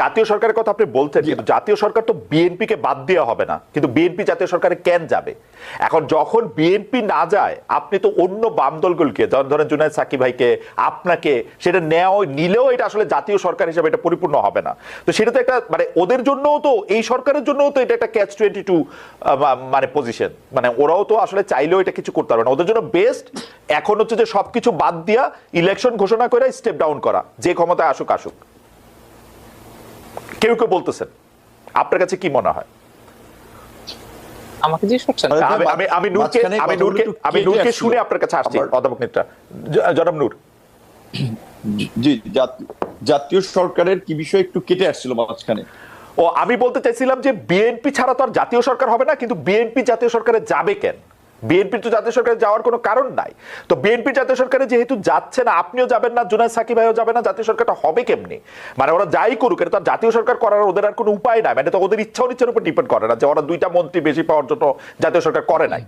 জাতীয় সরকারের কথা আপনি বলছেন কিন্তু জাতীয় সরকার তো বিএনপি কে বাদ দেওয়া হবে না। কিন্তু বিএনপি জাতীয় সরকারে কেন যাবে? এখন যখন বিএনপি না যায় আপনি তো অন্য বাম দলগুলোকে যেমন ধরেন জুনায়দ সাকি ভাইকে আপনাকে সেটা নেওয়া নিলেও এটা আসলে জাতীয় সরকার হিসেবে এটা পরিপূর্ণ হবে না। তো সেটা তো একটা মানে ওদের জন্যও তো এই সরকারের জন্যও তো এটা একটা ক্যাচ টোয়েন্টি টু মানে পজিশন মানে ওরাও তো আসলে চাইলেও এটা কিছু করতে পারবে না। ওদের জন্য বেস্ট এখন হচ্ছে যে সবকিছু বাদ দিয়া ইলেকশন ঘোষণা করে স্টেপ ডাউন করা। যে ক্ষমতায় আসুক আসুক। কেউ কেউ বলতেছেন আপনার কাছে কি মনে হয়? আমাকে জিজ্ঞেস করছেন আমি আমি আমি নূরকে আমি নূরকে আমি নূরকে শুনে আপনার কাছে আসছি অধ্যাপক নেত্রা জনাব নূর। জি জাতীয় সরকারের কি বিষয় একটু কেটে আসছিল মাঝখানে? ও আমি বলতে চাইছিলাম যে বিএনপি ছাড়া তো আর জাতীয় সরকার হবে না কিন্তু বিএনপি জাতীয় সরকারে যাবে কেন? বিএনপি তো জাতীয় সরকারে যাওয়ার কোনো কারণ নাই। তো বিএনপি জাতীয় সরকারে যেহেতু যাচ্ছে না, আপনিও যাবেন না, জুনায়দ সাকিব ভাইও যাবে না, জাতীয় সরকারটা হবে কেমনি? মানে ওরা যাই করুক, এটা তো জাতীয় সরকার করার ওদের আর কোনো উপায় নাই। মানে তো ওদের ইচ্ছা অনিচ্ছার উপর ডিপেন্ড করে না যে ওরা দুইটা মন্ত্রী বেশি পাওয়ার জন্য জাতীয় সরকার করে নাই।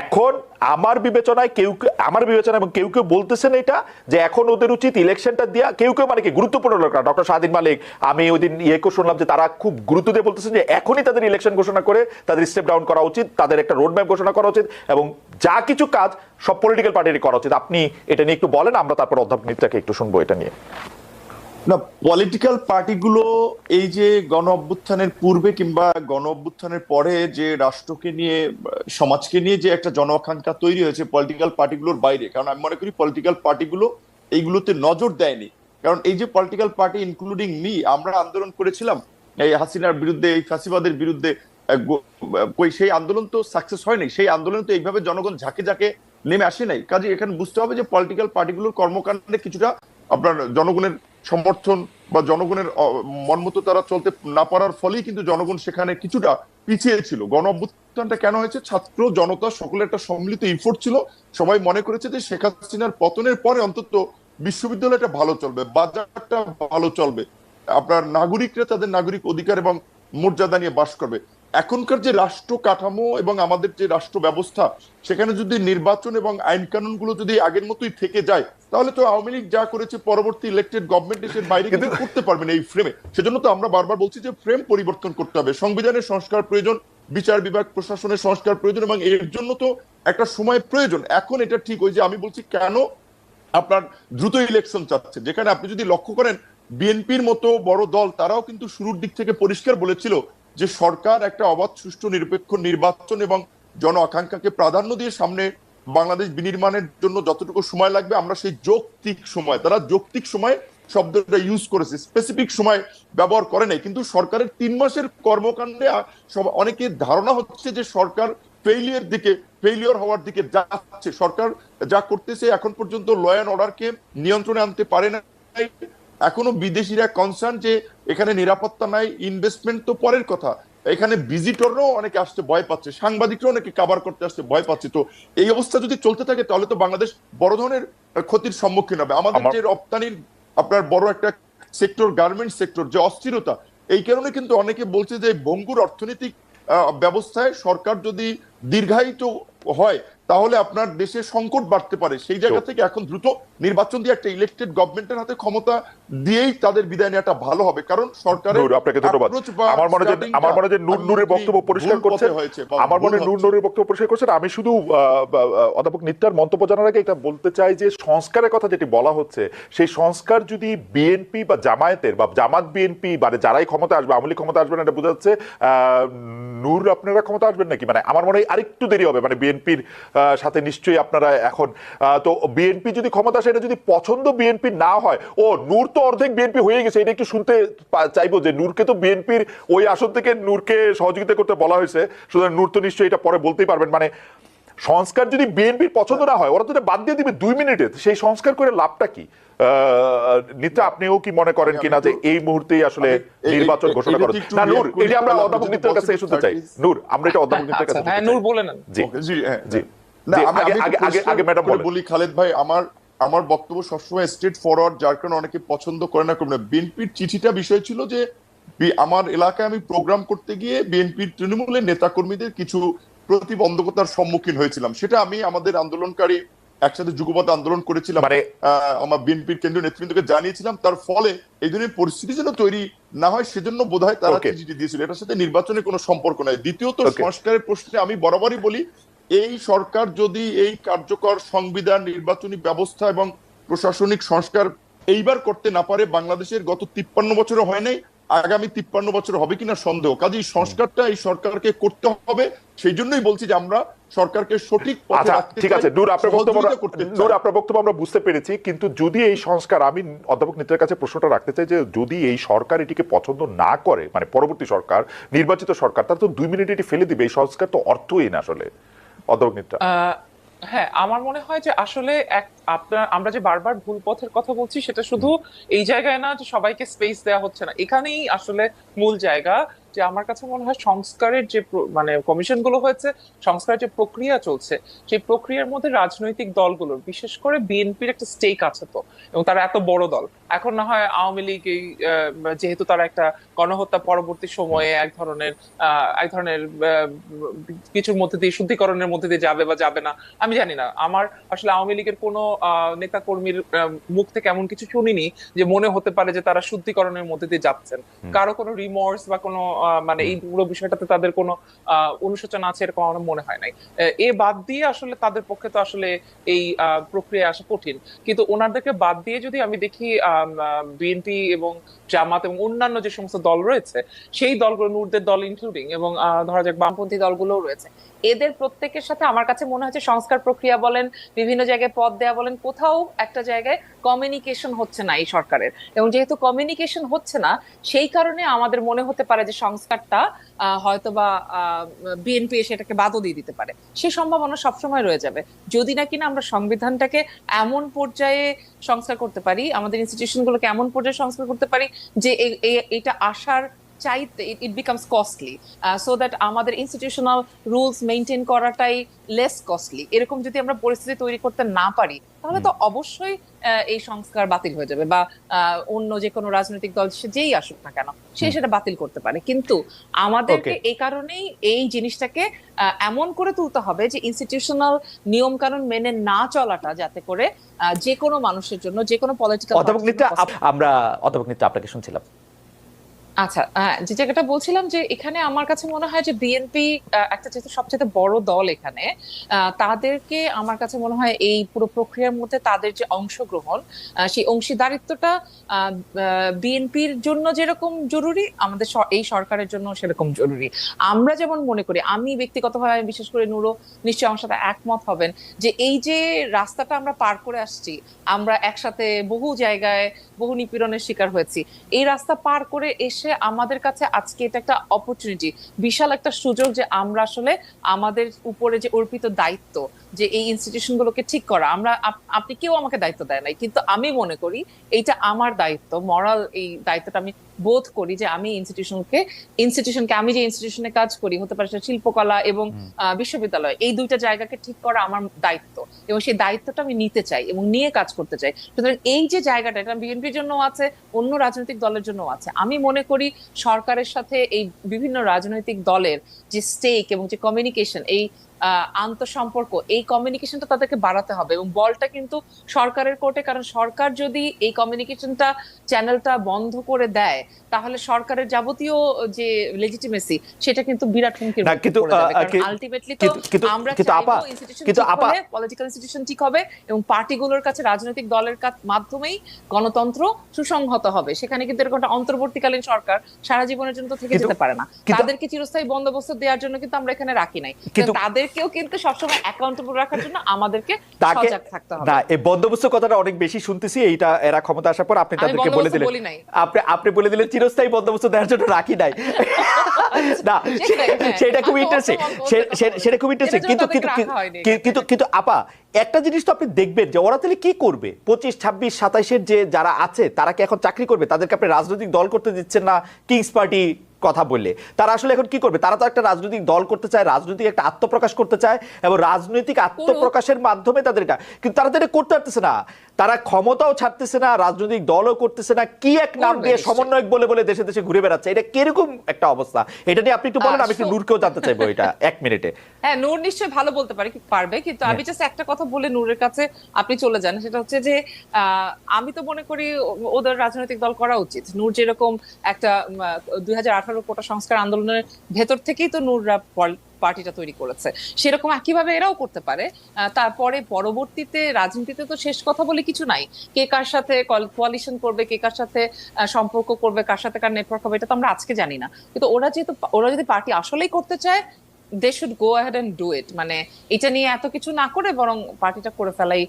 এখন আমার বিবেচনায় কেউ আমার বিবেচনা এবং কেউ কেউ বলতেছেন এটা, যে এখন ওদের উচিত ইলেকশনটা দেওয়া কেউ কেউ মানে কি গুরুত্বপূর্ণ লোকরা ডক্টর স্বাধীন মালিক, আমি ওই দিন ইয়ে করে শুনলাম যে তারা খুব গুরুত্ব দিয়ে বলতেছেন যে এখনই তাদের ইলেকশন ঘোষণা করে তাদের স্টেপ ডাউন করা উচিত, তাদের একটা রোড ম্যাপ ঘোষণা করা উচিত। এবং যা কিছু কাজ সব পলিটিক্যাল পার্টিরই করা উচিত। আপনি এটা নিয়ে একটু বলেন, আমরা তারপর অধ্যাপক নিত্যাকে একটু শুনব এটা নিয়ে। না পলিটিক্যাল পার্টিগুলো এই যে গণ অভ্যুত্থানের পূর্বে কিংবা গণ অভ্যুত্থানের পরে যে রাষ্ট্রকে নিয়ে, সমাজকে নিয়ে যে একটা জন আকাঙ্ক্ষা তৈরি হয়েছে পলিটিক্যাল পার্টিগুলোর বাইরে, কারণ আমি মনে করি পলিটিক্যাল পার্টিগুলো এইগুলোতে নজর দেয়নি। কারণ এই যে পলিটিক্যাল পার্টি ইনক্লুডিং মি আমরা আন্দোলন করেছিলাম এই হাসিনার বিরুদ্ধে, এই ফাঁসিবাদের বিরুদ্ধে সেই আন্দোলন তো সাকসেস হয়নি। সেই আন্দোলন তো এইভাবে জনগণ ঝাঁকে ঝাঁকে নেমে আসে নাই। কাজে এখানে বুঝতে হবে যে পলিটিক্যাল পার্টিগুলোর কর্মকাণ্ডে কিছুটা আপনার জনগণের সমর্থন বা জনগণের মনমতো তারা চলতে না পারার ফলেই কিন্তু জনগণ সেখানে কিছুটা পিছিয়ে ছিল। গণ অভ্যুত্থানটা কেন হয়েছে? ছাত্র জনতা সকলের একটা সম্মিলিত ইফোর্ট ছিল। সবাই মনে করেছে যে শেখ হাসিনার পতনের পরে অন্তত বিশ্ববিদ্যালয়টা ভালো চলবে, বাজারটা ভালো চলবে। আপনার নাগরিকরা তাদের নাগরিক অধিকার এবং মর্যাদা নিয়ে বাস করবে। এখনকার যে রাষ্ট্র কাঠামো এবং আমাদের যে রাষ্ট্র ব্যবস্থা সেখানে যদি নির্বাচন এবং আইন কানুনগুলো যদি আগের মতোই থেকে যায় তাহলে তো আওয়ামী লীগ যা করেছে পরবর্তী ইলেক্টেড গভর্নমেন্ট এসে বাইরে কিছু করতে পারবে না এই ফ্রেমে সেজন্য তো আমরা বারবার বলছি যে ফ্রেম পরিবর্তন করতে হবে। সংবিধানের সংস্কার প্রয়োজন বিচার বিভাগ প্রশাসনের সংস্কার প্রয়োজন এবং এর জন্য তো একটা সময় প্রয়োজন। এখন এটা ঠিক ওই যে আমি বলছি কেন আপনার দ্রুত ইলেকশন চাচ্ছে? যেখানে আপনি যদি লক্ষ্য করেন বিএনপির মতো বড় দল তারাও কিন্তু শুরুর দিক থেকে পরিষ্কার বলেছিল যে সরকার একটা অবাধ, সুষ্ঠু, নিরপেক্ষ নির্বাচন এবং জন আকাঙ্ক্ষাকে প্রাধান্য দিয়ে সামনে বাংলাদেশ বিনির্মাণের জন্য যতটুকু সময় লাগবে, আমরা সেই যৌক্তিক সময়, তারা যৌক্তিক সময় শব্দটা ইউজ করেছে স্পেসিফিক সময় ব্যবহার করে নাই। কিন্তু সরকারের তিন মাসের কর্মকাণ্ডে অনেকের ধারণা হচ্ছে যে সরকার ফেইলিয়ার দিকে ফেইলিয়র হওয়ার দিকে যাচ্ছে। সরকার যা করতেছে এখন পর্যন্ত ল অর্ডারকে নিয়ন্ত্রণে আনতে পারে না এখনও বিদেশিরা কনসার্ন যে এখানে নিরাপত্তা নাই ইনভেস্টমেন্ট তো পরের কথা। এখানে ভিজিটররাও অনেকে আসতে ভয় পাচ্ছে। সাংবাদিকরাও অনেকে কাবার করতে আসতে ভয় পাচ্ছে। তো এই অবস্থা যদি চলতে থাকে তাহলে তো বাংলাদেশ বড় ধরনের ক্ষতির সম্মুখীন হবে। আমাদের যে রপ্তানির আপনার বড় একটা সেক্টর গার্মেন্ট সেক্টর যে অস্থিরতা এই কারণে কিন্তু অনেকে বলছে যে ভঙ্গুর অর্থনৈতিক আহ, ব্যবস্থায় সরকার যদি দীর্ঘায়িত হয় তাহলে আপনার দেশে সংকট বাড়তে পারে। সেই জায়গা থেকে এখন দ্রুত নির্বাচন দিয়ে একটা ইলেকটেড গভর্নমেন্টের হাতে ক্ষমতা দিয়েই তাদের বিদায় নেওয়াটা ভালো হবে। কারণ সরকারের আপনাকে ধন্যবাদ। আমার মনে হয় আমার মনে হয় যে নূর নূরের বক্তব্য পরিষ্কার করছেন আমার মনে ভুল নূর নূরের বক্তব্য পরিষ্কার করছেন। আমি শুধু অধ্যাপক নিত্যার মন্তব্য জানার আগে এটা বলতে চাই যে সংস্কারের কথা যেটি বলা হচ্ছে সেই সংস্কার যদি বিএনপি বা জামায়াতের বা জামাত বিএনপি মানে যারাই ক্ষমতা আসবে আমলি ক্ষমতা আসবে না এটা বোঝা যাচ্ছে আহ, নূর আপনারা ক্ষমতা আসবেন নাকি? মানে আমার মনে হয় আরেকটু দেরি হবে মানে বিএনপির সাথে নিশ্চয়ই আপনারা এখন। তো বিএনপি যদি ক্ষমতা আসে যদি পছন্দ বিএনপি না হয় ও নূর তো অর্ধেক বিএনপি হয়ে গেছে এটা একটু শুনতে চাইব যে নূরকে তো বিএনপির ওই আসন থেকে নূরকে সহযোগিতা করতে বলা হয়েছে সুতরাং নূর তো নিশ্চয়ই এটা পরে বলতেই পারবেন। মানে সংস্কার যদি বিএনপির পছন্দ না হয় ওরা তো এটা বাদ দিয়ে দিবে দুই মিনিটে সেই সংস্কার করে লাভটা কি? আহ, নিত্যা আপনিও কি মনে করেন কিনা যে এই মুহূর্তেই আসলে নির্বাচন ঘোষণা এটা না নূর এটা আমরা অধ্যাপক নিত্যের কাছে শুনতে চাই। নূর আমরা এটা অধ্যাপক নিত্যের আচ্ছা কাছে হ্যাঁ নূর বলে নেন জি জি। হ্যাঁ, আমি আগে আমি আগে আগে আগে ম্যাডাম বলি খালেদ ভাই আমার আমার বক্তব্য সবসময় স্ট্রেট ফরওয়ার্ড যার কারণে অনেকে পছন্দ করে না করবে না। বিএনপির চিঠিটা বিষয় ছিল যে আমার এলাকায় আমি প্রোগ্রাম করতে গিয়ে বিএনপির তৃণমূলের নেতাকর্মীদের কিছু প্রতিবন্ধকতার সম্মুখীন হয়েছিলাম। সেটা আমি আমাদের আন্দোলনকারী একসাথে যুগপথ আন্দোলন করেছিলাম। মানে- আমার বিএনপির কেন্দ্রীয় নেতৃবৃন্দকে জানিয়েছিলাম তার ফলে এই ধরনের পরিস্থিতি যেন তৈরি না হয় সেজন্য বোধ হয় তারা Okay. চিঠি দিয়েছিল। এটার সাথে নির্বাচনের কোনো সম্পর্ক নাই। দ্বিতীয়ত সংস্কারের প্রশ্নে আমি বরাবরই বলি এই সরকার যদি এই কার্যকর সংবিধান নির্বাচনী ব্যবস্থা এবং প্রশাসনিক সংস্কার এইবার করতে না পারে বাংলাদেশের গত তিপ্পান্ন বছরও হয় নাই আগামী তিপ্পান্ন বছর হবে কিনা সন্দেহ। কাজেই সংস্কারটা এই সরকারকে করতে হবে সেই জন্যই বলছি যে আমরা সরকারকে সঠিক পথে আচ্ছা ঠিক আছে নূর আপনার বক্তব্য নূর আপনার বক্তব্য আমরা বুঝতে পেরেছি কিন্তু যদি এই সংস্কার আমি অধ্যাপক নেতার কাছে প্রশ্নটা রাখতে চাই যে যদি এই সরকার এটিকে পছন্দ না করে মানে পরবর্তী সরকার নির্বাচিত সরকার তার তো দুই মিনিট এটি ফেলে দিবে এই সংস্কার তো অর্থহীন আসলে। অধ্যাপক হ্যাঁ আমার মনে হয় যে আসলে এক আপনার, আমরা যে বারবার ভুল পথের কথা বলছি, সেটা শুধু এই জায়গায় না যে সবাইকে স্পেস দেওয়া হচ্ছে না। এখানেই আসলে মূল জায়গা যে আমার কাছে মনে হয় সংস্কারের যে মানে কমিশনগুলো হয়েছে, সংস্কারের যে প্রক্রিয়া চলছে, সেই প্রক্রিয়ার মধ্যে রাজনৈতিক দলগুলোর বিশেষ করে বিএনপির একটা স্টেক আছে তো, এবং তারা এত বড় দল। এখন না হয় আওয়ামী লীগ এই যেহেতু তারা একটা গণহত্যা পরবর্তী সময়ে এক ধরনের এক ধরনের কিছুর মধ্যে দিয়ে, শুদ্ধিকরণের মধ্যে দিয়ে যাবে বা যাবে না, আমি জানি না। আমার আসলে আওয়ামী লীগের কোনো নেতা কর্মীর মুখ থেকে এমন কিছু শুনিনি যে মনে হতে পারে যে তারা শুদ্ধিকরণের মধ্যে দিয়ে যাচ্ছেন। কারও কোনো রিমোর্স বা কোনো মানে এই পুরো বিষয়টাতে তাদের কোনো আহ, অনুশোচনা আছে এরকম আমার মনে হয় নাই। এ বাদ দিয়ে আসলে তাদের পক্ষে তো আসলে এই আহ, প্রক্রিয়া আসা কঠিন। কিন্তু ওনাদেরকে বাদ দিয়ে যদি আমি দেখি বিএনপি এবং জামাত এবং অন্যান্য যে সমস্ত দল রয়েছে, সেই দলগুলো, নূরদের দল ইনক্লুডিং এবং ধরা যাক বামপন্থী দলগুলোও রয়েছে, এদের প্রত্যেকের সাথে আমার কাছে মনে হচ্ছে সংস্কার প্রক্রিয়া বলেন, বিভিন্ন জায়গায় পদ দেয়া বলেন, কোথাও একটা জায়গায় কমিউনিকেশন হচ্ছে না এই সরকারের। এবং যেহেতু কমিউনিকেশন হচ্ছে না, সেই কারণে আমাদের মনে হতে পারে যে সংস্কারটা হয়তোবা বিএনপি এসে এটাকে বাদও দিয়ে দিতে পারে। সে সম্ভাবনা সবসময় রয়ে যাবে। যদি না কিনা আমরা সংবিধানটাকে এমন পর্যায়ে সংস্কার করতে পারি, আমাদের ইনস্টিটিউশনগুলোকে এমন পর্যায়ে সংস্কার করতে পারি যে এটা আসার চাইতে it becomes costly so that আমাদের ইনস্টিটিউশনাল রুলস মেনটেন করাটাই লেস কস্টলি এরকম যদি আমরা পরিস্থিতি তৈরি করতে না পারি তাহলে তো অবশ্যই এই সংস্কার বাতিল হয়ে যাবে বা অন্য যে কোনো রাজনৈতিক দল সে যেই আসুক না কেন সে সেটা বাতিল করতে পারে। কিন্তু আমাদেরকে এই কারণেই এই জিনিসটাকে এমন করে তুলতে হবে যে ইনস্টিটিউশনাল নিয়ম কানুন মেনে না চলাটা যাতে করে যে কোনো মানুষের জন্য যে কোনো পলিটিক্যাল অধ্যাপক আমরা অধ্যাপক আপনাকে শুনছিলাম। আচ্ছা যে জায়গাটা বলছিলাম যে এখানে আমার কাছে মনে হয় যে বিএনপি একটা যেহেতু সবচেয়ে বড় দল এখানে তাদেরকে আমার কাছে মনে হয় এই পুরো প্রক্রিয়ার মধ্যে তাদের যে অংশগ্রহণ সেই অংশীদারিত্বটা বিএনপির জন্য যেরকম জরুরি, আমাদের এই সরকারের জন্য সেরকম জরুরি। আমরা যেমন মনে করি, আমি ব্যক্তিগতভাবে বিশেষ করে নুরো, নিশ্চয়ই আমার সাথে একমত হবেন যে এই যে রাস্তাটা আমরা পার করে আসছি, আমরা একসাথে বহু জায়গায় বহু নিপীড়নের শিকার হয়েছি, এই রাস্তা পার করে এসে আমাদের কাছে আজকে এটা একটা অপরচুনিটি বিশাল একটা সুযোগ যে আমরা আসলে আমাদের উপরে যে অর্পিত দায়িত্ব যে এই ইনস্টিটিউশন গুলোকে ঠিক করা। আমরা আপনি কেউ আমাকে দায়িত্ব দেয় নাই কিন্তু আমি মনে করি এইটা আমার দায়িত্ব মরাল এই দায়িত্বটা আমি বোধ করি যে আমি ইনস্টিটিউশনকে ইনস্টিটিউশনকে আমি যে ইনস্টিটিউশনে কাজ করি হতে পারে সেটা শিল্পকলা এবং বিশ্ববিদ্যালয় এই দুইটা জায়গাকে ঠিক করা আমার দায়িত্ব এবং সেই দায়িত্বটা আমি নিতে চাই এবং নিয়ে কাজ করতে চাই। সুতরাং এই যে জায়গাটা এটা বিএনপির জন্য আছে অন্য রাজনৈতিক দলের জন্য আছে। আমি মনে করি সরকারের সাথে এই বিভিন্ন রাজনৈতিক দলের যে স্টেক এবং যে কমিউনিকেশন এই আন্তঃসম্পর্ক এই কমিউনিকেশনটা তাদেরকে বাড়াতে হবে এবং বলটা কিন্তু সরকারের কোর্টে কারণ সরকার যদি এই কমিউনিকেশনটা চ্যানেলটা বন্ধ করে দেয় তাহলে সরকারের যাবতীয় যে লেজিটিমেসি সেটা কিন্তু বিরাট হুমকির কিন্তু, আলটিমেটলি তো আমরা কিন্তু চাইব আপা, ইনস্টিটিউশন কিন্তু ঠিক আপা- পলিটিক্যাল ইনস্টিটিউশন ঠিক হবে এবং পার্টিগুলোর কাছে রাজনৈতিক দলের মাধ্যমেই গণতন্ত্র সুসংহত হবে। সেখানে কিন্তু এরকম একটা অন্তর্বর্তীকালীন সরকার সারা জীবনের জন্য থেকে যেতে পারে না। তাদেরকে চিরস্থায়ী বন্দোবস্ত দেওয়ার জন্য কিন্তু আমরা এখানে রাখি নাই। কিন্তু- কিন্তু তাদেরকেও কিন্তু সবসময় অ্যাকাউন্টেবল রাখার জন্য আমাদেরকে সজাগ থাকতে হবে। না এই বন্দোবস্ত কথাটা অনেক বেশি শুনতেছি এইটা এরা ক্ষমতা আসার পর আপনি তাদেরকে বলে দিলেন। আপনি আপনি বলে দিলেন চিরস্থায়ী বন্দোবস্ত দেওয়ার জন্য রাখি নাই। না হ্যাঁ। সেটা খুব ইন্টারেস্টিং। সেটা খুব ইন্টারেস্টিং কিন্তু- কিন্তু কিন্তু আপা একটা জিনিস তো আপনি দেখবেন যে ওরা তাহলে কি করবে? পঁচিশ ছাব্বিশ সাতাইশের যে যারা আছে তারা কি এখন চাকরি করবে? তাদেরকে আপনি রাজনৈতিক দল করতে দিচ্ছেন না? কিংস পার্টি কথা বললে। তারা আসলে এখন কি করবে? তারা তো একটা রাজনৈতিক দল করতে চায় রাজনৈতিক একটা আত্মপ্রকাশ করতে চায় এবং রাজনৈতিক আত্মপ্রকাশের মাধ্যমে তাদের এটা কিন্তু তারা তো এটা করতে পারতেছে না। তারা ক্ষমতাও ছাড়তেছে না রাজনৈতিক দলও করতেছে না কি এক নাম দিয়ে সমন্বয়ক বলে বলে দেশে দেশে ঘুরে বেড়াচ্ছে? এটা কীরকম একটা অবস্থা? এটা নিয়ে আপনি একটু বলেন আমি একটু নূরকেও জানতে চাইব এটা এক মিনিটে। হ্যাঁ নূর নিশ্চয়ই ভালো বলতে পারে কি- পারবে কিন্তু আমি জাস্ট একটা কথা বলে নূরের কাছে আপনি চলে যান সেটা হচ্ছে যে আহ, আমি তো মনে করি ওদের রাজনৈতিক দল করা উচিত। নূর যেরকম একটা দুই হাজার আঠারো কোটা সংস্কার আন্দোলনের ভেতর থেকেই তো নূররা পার্টিটা তৈরি করেছে। সেরকম একইভাবে এরাও করতে পারে। তারপরে পরবর্তীতে রাজনীতিতে তো শেষ কথা বলে কিছু নাই। কে কার সাথে কোয়ালিশন করবে, কে কার সাথে সম্পর্ক করবে, কার সাথে কার নেটওয়ার্ক হবে, এটা তো আমরা আজকে জানি না। কিন্তু ওরা যেহেতু, ওরা যদি পার্টি আসলেই করতে চায় they should go ahead and do it মানে এটা নিয়ে এত কিছু না করে বরং পার্টিটা করে ফেলাই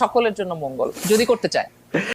সকলের জন্য মঙ্গল, যদি করতে চায়।